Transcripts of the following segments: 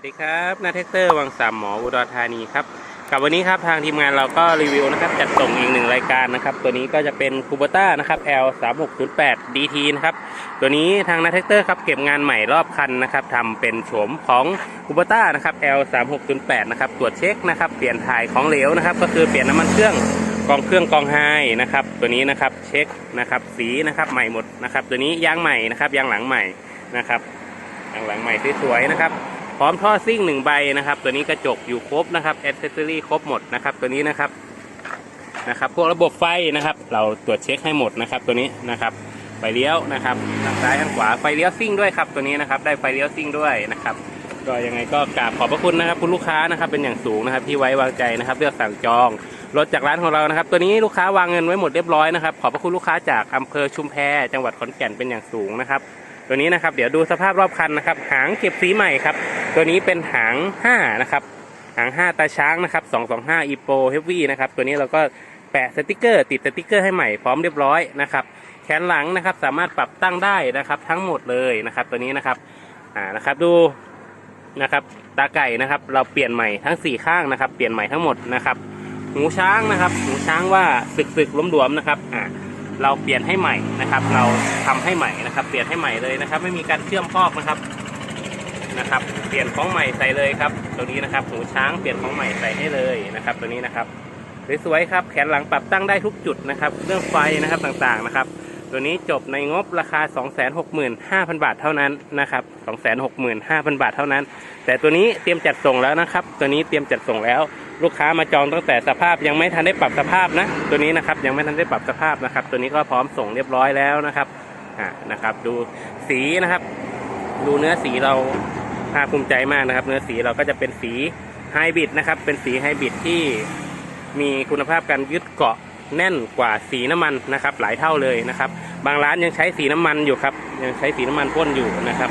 วัสดีครับนาเทคเตอร์วังสามหมออุดรธานีครับกับวันนี้ครับทางทีมงานเราก็รีวิวนะครับจัดส่งอีกหนึ่งรายการนะครับ ตัวนี้ก็จะเป็นคูเบต้านะครับ L 3 6 0 8 DT นะครับ ตัวนี้ทางนาเทคเตอร์ครับเก็บงานใหม่รอบคันนะครับทำเป็นโฉมของคูเบต้านะครับ L 3 6 0 8นะครับตรวจเช็คนะครับเปลี่ยนถ่ายของเหลวนะครับ ก็คือเปลี่ยนน้ำมันเครื่องกองเครื่องกองไฮนะครับ ตัวนี้นะครับเช็คนะครับสีนะครับใหม่หมดนะครับ ตัวนี้ยางใหม่นะครับยางหลังใหม่นะครับยางหลังใหม่สวยๆนะครับ ร้อมท่อซิ่งหนึ่งใบนะครับ ตัวนี้กระจกอยู่ครบนะครับแอ c เซสซอรี่ครบหมดนะครับ ตัวนี้นะครับนะครับ พวกระบบไฟนะครับ เราตรวจเช็คให้หมดนะครับ ตัวนี้นะครับไฟเลี้ยวนะครับทางซ้ายทางขวาไฟเลี้ยวซิ่งด้วยครับ ตัวนี้นะครับ ได้ไฟเลี้ยวซิ่งด้วยนะครับก็ยังไงก็กราบขอบพระคุณนะครับ คุณลูกค้านะครับเป็นอย่างสูงนะครับที่ไว้วางใจนะครับ เลือกสั่งจองรถจากร้านของเรานะครับ ตัวนี้ลูกค้าวางเงินไว้หมดเรียบร้อยนะครับขอบพระคุณลูกค้าจากอำเภอชุมแพจังหวัดขอนแก่นเป็นอย่างสูงนะครับ ตัวนี้นะครับ เดี๋ยวดูสภาพรอบคันนะครับ หางเก็บสีใหม่ครับ ตัวนี้เป็นหาง5นะครับ หาง 5 ตาช้างนะครับ225 e p o heavy นะครับ ตัวนี้เราก็แปะสติกเกอร์ ติดสติกเกอร์ให้ใหม่พร้อมเรียบร้อยนะครับ แขนหลังนะครับ สามารถปรับตั้งได้นะครับ ทั้งหมดเลยนะครับ ตัวนี้นะครับ อ่า นะครับ ดูนะครับ ตาไก่นะครับ เราเปลี่ยนใหม่ทั้ง 4 ข้างนะครับ เปลี่ยนใหม่ทั้งหมดนะครับ หูช้างนะครับ หูช้างว่าสึกสึกล้มหลวมๆนะครับ อ่า เราเปลี่ยนให้ใหม่นะครับ เราทำให้ใหม่นะครับ เปลี่ยนให้ใหม่เลยนะครับ ไม่มีการเชื่อมคอกนะครับนะครับ เปลี่ยนของใหม่ใส่เลยครับ ตัวนี้นะครับหูช้างเปลี่ยนของใหม่ใส่ให้เลยนะครับ ตัวนี้นะครับสวยๆครับแขนหลังปรับตั้งได้ทุกจุดนะครับ เรื่องไฟนะครับต่างๆนะครับ ตัวนี้จบในงบราคา 265,000 บาทเท่านั้นนะครับ 265,000 บาทเท่านั้น แต่ตัวนี้เตรียมจัดส่งแล้วนะครับ ตัวนี้เตรียมจัดส่งแล้ว ลูกค้ามาจองตั้งแต่สภาพยังไม่ทันได้ปรับสภาพนะ ตัวนี้นะครับยังไม่ทันได้ปรับสภาพนะครับ ตัวนี้ก็พร้อมส่งเรียบร้อยแล้วนะครับอ่านะครับ ดูสีนะครับ ดูเนื้อสีเราภาคภูมิใจมากนะครับ เนื้อสีเราก็จะเป็นสีไฮบริดนะครับ เป็นสีไฮบริดที่มีคุณภาพการยึดเกาะ แน่นกว่าสีน้ำมันนะครับ หลายเท่าเลยนะครับ บางร้านยังใช้สีน้ำมันอยู่ครับ ยังใช้สีน้ำมันพ่นอยู่นะครับ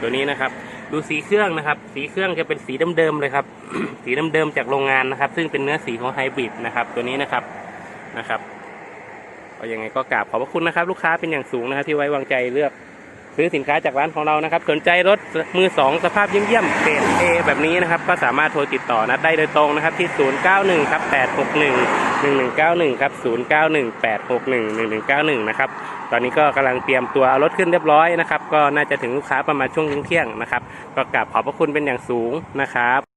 ตัวนี้นะครับ ดูสีเครื่องนะครับ สีเครื่องจะเป็นสีเดิมๆเลยครับ สีเดิมๆจากโรงงานนะครับ ซึ่งเป็นเนื้อสีของไฮบริดนะครับ ตัวนี้นะครับนะครับก็ยังไงก็กราบขอบพระคุณนะครับ ลูกค้าเป็นอย่างสูงนะครับ ที่ไว้วางใจเลือก ซื้อสินค้าจากร้านของเรานะครับ สนใจรถมือสองสภาพเยี่ยมๆเกรดเอแบบนี้นะครับ ก็สามารถโทรติดต่อนัดได้โดยตรงนะครับ ที่ 091ครับ861 1191ครับ091 861 1191นะครับตอนนี้ก็กำลังเตรียมตัวเอารถขึ้นเรียบร้อยนะครับ ก็น่าจะถึงลูกค้าประมาณช่วงเที่ยงนะครับ ก็กราบขอบพระคุณเป็นอย่างสูงนะครับ